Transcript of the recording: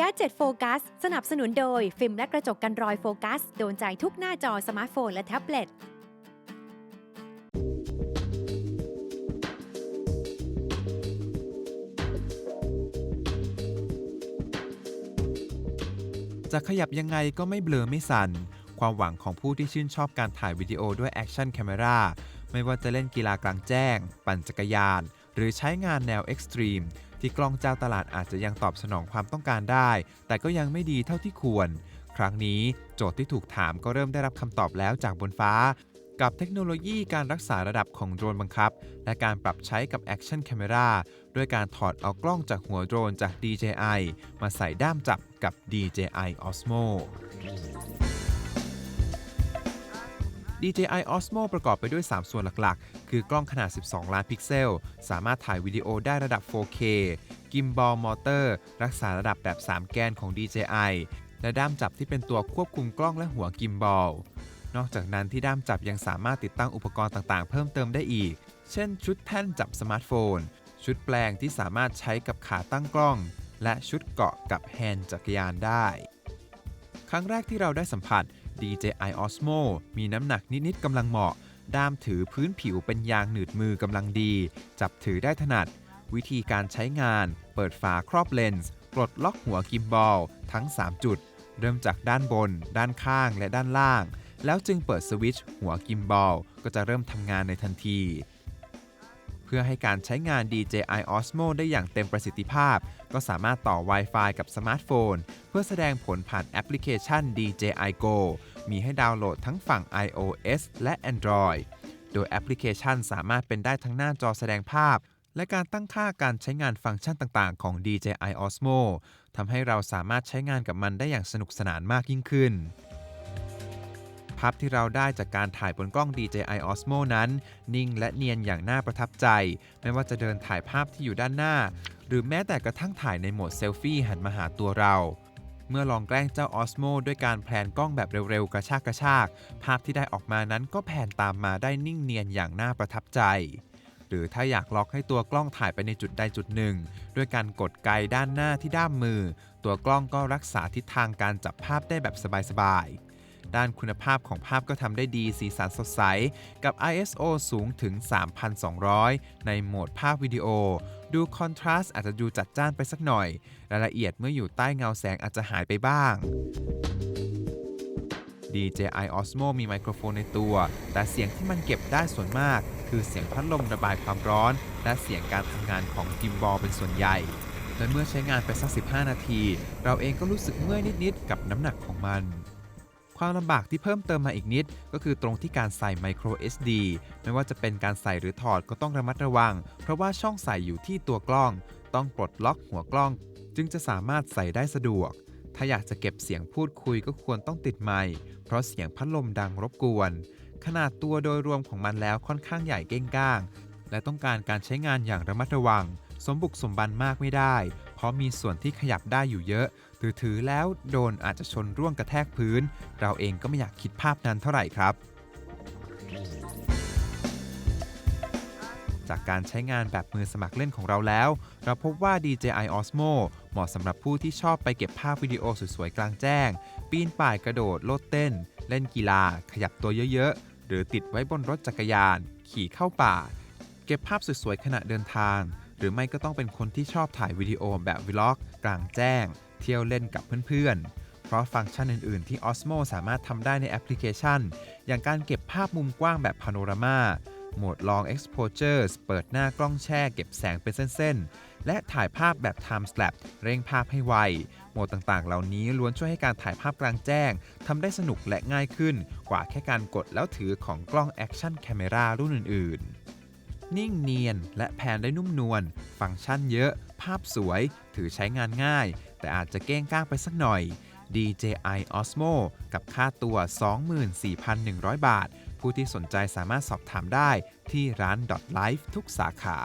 Gadget Focus สสนับสนุนโดย ฟิล์มและกระจกกันรอยโฟกัส โดนใจทุกหน้าจอสมาร์ทโฟนและแท็บเล็ต จะขยับยังไงก็ไม่เบลอไม่สั่น ความหวังของผู้ที่ชื่นชอบการถ่ายวิดีโอด้วยแอคชั่น a m ม r a ไม่ว่าจะเล่นกีฬากลางแจ้ง ปั่นจักรยาน หรือใช้งานแนวเอ็กซ์ตรีม ที่กล้องเจ้าตลาดอาจจะยังตอบสนองความต้องการได้ แต่ก็ยังไม่ดีเท่าที่ควร ครั้งนี้โจทย์ที่ถูกถามก็เริ่มได้รับคำตอบแล้วจากบนฟ้า กับเทคโนโลยีการรักษาระดับของโดรนบังคับ และการปรับใช้กับแอคชั่น a m ม r a ด้วยการถอดเอากล้องจากหัวโดรนจาก DJI มาใส่ด้ามจับกับ DJI Osmo DJI Osmo ประกอบไปด้วย 3 ส่วนหลักๆ คือกล้องขนาด 12 ล้านพิกเซล สามารถถ่ายวิดีโอได้ระดับ 4K กิมบอลมอเตอร์ รักษาระดับแบบ 3 แกนของ DJI และด้ามจับที่เป็นตัวควบคุมกล้องและหัวกิมบอล นอกจากนั้นที่ด้ามจับยังสามารถติดตั้งอุปกรณ์ต่างๆ เพิ่มเติมได้อีก เช่น ชุดแท่นจับสมาร์ทโฟน ชุดแปลงที่สามารถใช้กับขาตั้งกล้อง และชุดเกาะกับแฮนด์จักรยานได้ ครั้งแรกที่เราได้สัมผัส DJI Osmo มีน้ำหนักนิด ๆกำลังเหมาะ ด้ามถือพื้นผิวเป็นยางหนืดมือกำลังดี จับถือได้ถนัด วิธีการใช้งาน เปิดฝาครอบเลนส์ปลดล็อกหัวกิมบอล ทั้ง 3 จุด เริ่มจากด้านบน ด้านข้างและด้านล่าง แล้วจึงเปิดสวิตช์หัวกิมบอล ก็จะเริ่มทำงานในทันที พื่อให้การใช้งาน DJI Osmo ได้อย่างเต็มประสิทธิภาพ ก็สามารถต่อ Wi-Fi กับสมาร์ทโฟน เพื่อแสดงผลผ่านแอปพลิเคชัน DJI Go มีให้ดาวน์โหลดทั้งฝั่ง iOS และ Android โดยแอปพลิเคชันสามารถเป็นได้ทั้งหน้าจอแสดงภาพ และการตั้งค่าการใช้งานฟังก์ชันต่างๆ ของ DJI Osmo ทำให้เราสามารถใช้งานกับมันได้อย่างสนุกสนานมากยิ่งขึ้น ภาพที่เราได้จากการถ่ายบนกล้อง DJI Osmo นั้น นิ่งและเนียนอย่างน่าประทับใจ ไม่ว่าจะเดินถ่ายภาพที่อยู่ด้านหน้า หรือแม้แต่กระทั่งถ่ายในโหมดเซลฟี่หันมาหาตัวเราเมื่อลองแกล้งเจ้า Osmo ด้วยการแพลนกล้องแบบเร็วๆ กระชากกระชาก ภาพที่ได้ออกมานั้นก็แผนตามมาได้นิ่งเนียนอย่างน่าประทับใจ หรือถ้าอยากล็อกให้ตัวกล้องถ่ายไปในจุดใดจุดหนึ่ง ด้วยการกดไกด้านหน้าที่ด้ามมือ ตัวกล้องก็รักษาทิศทางการจับภาพได้แบบสบายๆ ด้านคุณภาพของภาพก็ทำได้ดีสีสันสดใส กับ ISO สูงถึง 3,200 ในโหมดภาพวิดีโอ ดูคอนทราสต์อาจจะดูจัดจ้านไปสักหน่อย รายละเอียดเมื่ออยู่ใต้เงาแสงอาจจะหายไปบ้าง DJI Osmo มีไมโครโฟนในตัว แต่เสียงที่มันเก็บได้ส่วนมาก คือเสียงพัดลมระบายความร้อน และเสียงการทำงานของกิมบอลเป็นส่วนใหญ่ และเมื่อใช้งานไปสัก 15 นาที เราเองก็รู้สึกเมื่อยนิด ๆ กับน้ำหนักของมัน ความลำบากที่เพิ่มเติมมาอีกนิด ก็คือตรงที่การใส่ micro SD ไม่ว่าจะเป็นการใส่หรือถอดก็ต้องระมัดระวัง เพราะว่าช่องใส่อยู่ที่ตัวกล้อง ต้องปลดล็อกหัวกล้อง จึงจะสามารถใส่ได้สะดวก ถ้าอยากจะเก็บเสียงพูดคุยก็ควรต้องติดไมค์เพราะเสียงพัดลมดังรบกวน ขนาดตัวโดยรวมของมันแล้วค่อนข้างใหญ่เก้งก้าง และต้องการการใช้งานอย่างระมัดระวัง สมบุกสมบันมากไม่ได้เราะมีส่วนที่ขยับได้อยู่เยอะ ถือถือแล้วโดนอาจจะชนร่วงกระแทกพื้น เราเองก็ไม่อยากคิดภาพนั้นเท่าไหร่ครับ จากการใช้งานแบบมือสมัครเล่นของเราแล้ว เราพบว่า DJI Osmo เหมาะสำหรับผู้ที่ชอบไปเก็บภาพวิดีโอสวยๆกลางแจ้ง ปีนป่ายกระโดดโลดเต้น เล่นกีฬา ขยับตัวเยอะๆ หรือติดไว้บนรถจักรยาน ขี่เข้าป่า เก็บภาพสวยๆขณะเดินทาง หรือไม่ก็ต้องเป็นคนที่ชอบถ่ายวิดีโอแบบวล็อก กลางแจ้ง เที่ยวเล่นกับเพื่อนๆ เพราะฟังก์ชันอื่นๆ ที่ Osmo สามารถทำได้ในแอปพลิเคชัน อย่างการเก็บภาพมุมกว้างแบบพาโนรามาโหมด Long Exposure เปิดหน้ากล้องแช่เก็บแสงเป็นเส้นๆ และถ่ายภาพแบบ Timelap เร่งภาพให้ไว โหมดต่างๆ เหล่านี้ล้วนช่วยให้การถ่ายภาพกลางแจ้งทำได้สนุกและง่ายขึ้น กว่าแค่การกดแล้วถือของกล้อง Action Camera รุ่นอื่นๆ นิ่งเนียน และแพนได้นุ่มนวล ฟังก์ชันเยอะ ภาพสวย ถือใช้งานง่าย แต่อาจจะเก้งก้างไปสักหน่อย DJI Osmo กับค่าตัว 24,100 บาท ผู้ที่สนใจสามารถสอบถามได้ที่ร้าน .life ทุกสาขา